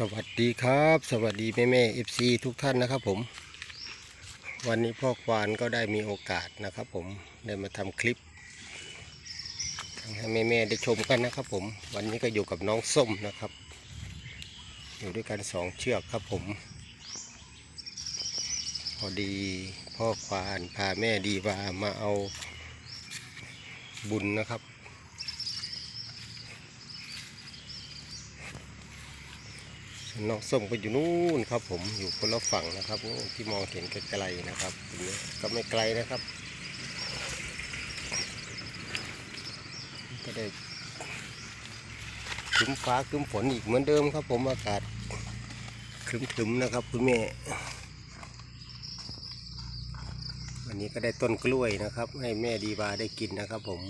สวัสดีครับ สวัสดีแม่แม่เอฟซีทุกท่านนะครับผม วันนี้พ่อควานก็ได้มีโอกาสนะครับผมได้มาทำคลิปให้แม่แม่ได้ชมกันนะครับผม วันนี้ก็อยู่กับน้องส้มนะครับ อยู่ด้วยกันสองเชือกครับผม พอดีพ่อควานพาแม่ดีวามาเอาบุญนะครับ ส่ว น้องส้มก็อยู่นู่นครับ ผมอยู่คนละฝั่งนะครับที่มองเห็นไกลๆนะครับตรงนี้ก็ไม่ไกลนะครับ ก็ได้ครึ้มฟ้าครึ้มฝนอีกเหมือนเดิมครับ ผมอากาศครึ้มๆนะครับคุณแม่วันนี้ก็ได้ต้นกล้วยนะครับ ให้แม่ดีบาได้กินนะครับ ผม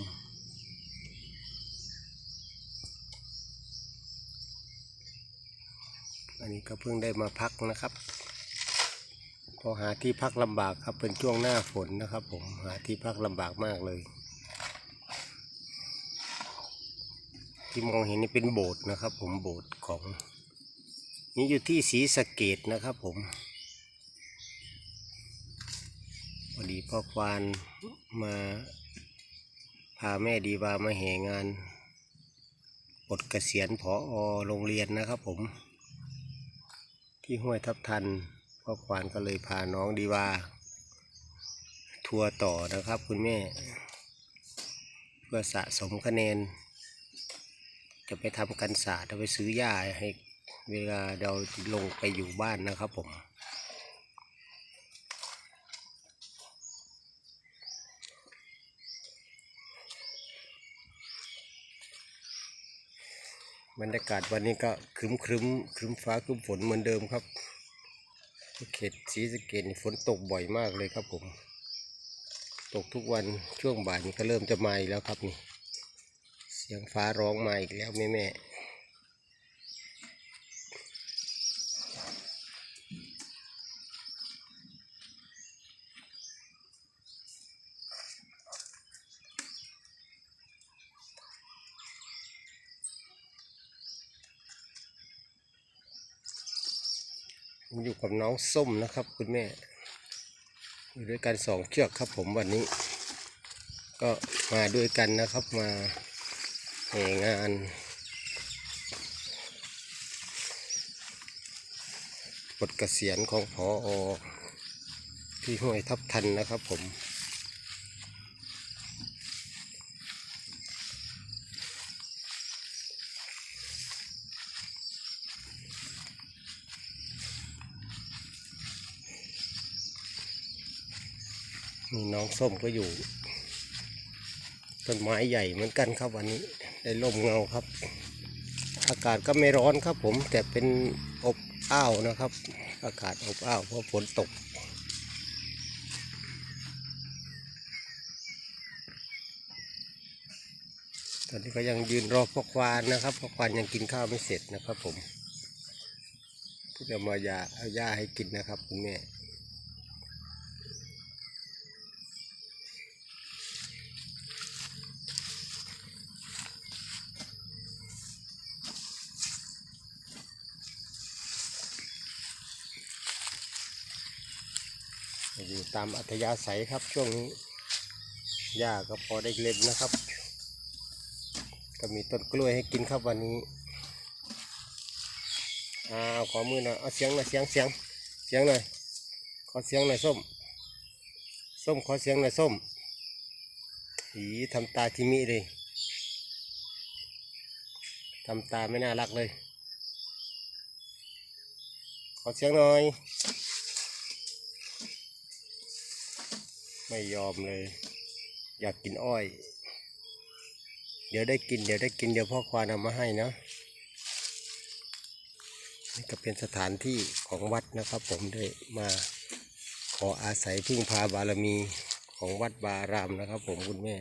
ันนี้ก็เพิ่งได้มาพักนะครับ พอหาที่พักลำบากครับเป็นช่วงหน้าฝนนะครับ ผมหาที่พักลำบากมากเลย ที่มองเห็นนี่เป็นโบสถ์นะครับ ผมโบสถ์ของ นี่อยู่ที่ศรีสะเกดนะครับ ผมพอดีพ่อควานมาพาแม่ดีบามาแห่งานปลดเกษียณผอโรงเรียนนะครับผม ที่ห้วยทับทันพ่อควานก็เลยพาน้องดีวา ทัวร์ต่อนะครับคุณแม่ เพื่อสะสมคะแนน จะไปทำกันศาสตร์จะไปซื้อหญ้าให้เวลาเราลงไปอยู่บ้านนะครับผม บรรยากาศวันนี้ก็ครึ้มครึ้มครึ้มฟ้าครึ้มฝนเหมือนเดิมครับ เขตศรีสะเกดฝนตกบ่อยมากเลยครับผม ตกทุกวันช่วงบ่ายนี้ก็เริ่มจะมาอีกแล้วครับนี่ เสียงฟ้าร้องมาอีกแล้วแม่แม่ อยู่กับน้องส้มนะครับ คุณแม่ อยู่ด้วยกันสองเชือกครับผมวันนี้ ก็มาด้วยกันนะครับมาแห่งานปลดเกษียณของพออที่ห้วยทับทันนะครับผม นี่น้องส้มก็อยู่ต้นไม้ใหญ่เหมือนกันครับวันนี้ได้ร่มเงาครับ อากาศก็ไม่ร้อนครับผมแต่เป็นอบอ้าวนะครับ อากาศอบอ้าวเพราะฝนตก ตอนนี้ก็ยังยืนรอพ่อควานนะครับพ่อควานยังกินข้าวไม่เสร็จนะครับผมที่จะมายาเอาหญ้าให้กินนะครับคุณแม่ อยู่ตามอัธยาศัยครับช่วงนี้หญ้าก็พอได้เล่นนะครับ ก็มีต้นกล้วยให้กินครับวันนี้อ้าวขอมือหน่อยเอาเสียงหน่อยเสียงเสียงเสียงหน่อยขอเสียงหน่อยส้ม ส้มขอเสียงหน่อยส้มหีทำตาทิมิเลยทำตาไม่น่ารักเลย ขอเสียงหน่อย ไม่ยอมเลย อยากกินอ้อย เดี๋ยวได้กิน เดี๋ยวได้กิน เดี๋ยวพ่อควานเอามาให้นะนี่ก็เป็นสถานที่ของวัดนะครับ ผมได้มาขออาศัยพึ่งพาบารมีของวัดบารามนะครับ ผมคุณแม่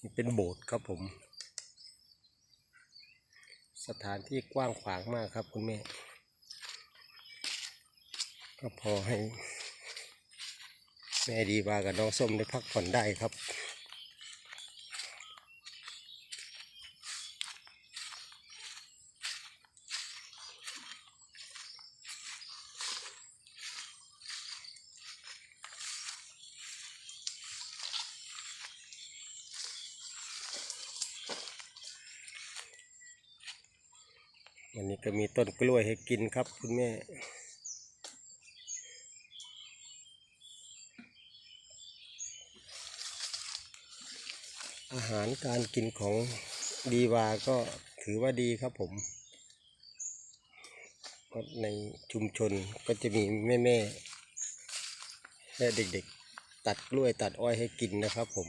นี่เป็นโบสถ์ครับผม สถานที่กว้างขวางมากครับคุณแม่ ก็พอให้ แม่ดีมากับน้องส้มได้พักผ่อนได้ครับวันนี้ก็มีต้นกล้วยให้กินครับคุณแม่ อาหารการกินของดีวาก็ถือว่าดีครับผมก็ในชุมชนก็จะมีแม่แม่ๆและเด็กๆ ตัดกล้วยตัดอ้อยให้กินนะครับผม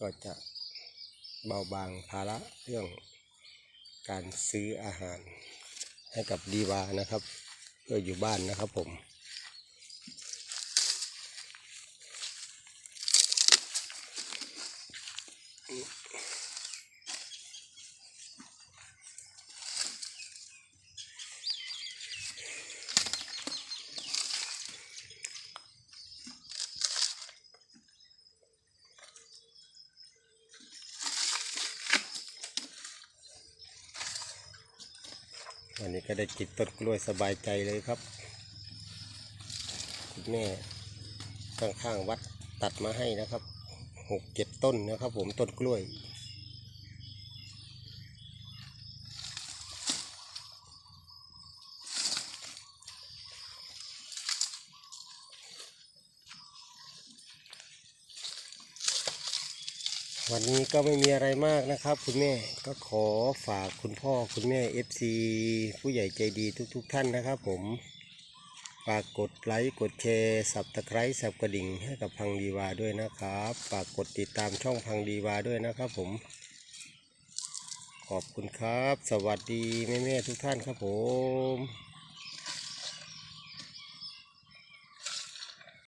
ก็จะเบาบางภาระเรื่องการซื้ออาหารให้กับดีวานะครับ เพื่ออยู่บ้านนะครับผม วันนี้ก็ได้กินต้นกล้วยสบายใจเลยครับคุณแม่ข้างๆวัดตัดมาให้นะครับหกเจ็ดต้นนะครับ ผมต้นกล้วย วันนี้ก็ไม่มีอะไรมากนะครับ คุณแม่ก็ขอฝากคุณพ่อคุณแม่ FC ผู้ใหญ่ใจดีทุกๆทท่านนะครับผมฝากกดไลค์กดแชร์สับตะไคร้สับกระดิ่งให้กับพังดีวาด้วยนะครับฝากกดติดตามช่องพังดีวาด้วยนะครับผม ขอบคุณครับ สวัสดีแม่ๆทุกท่านครับผม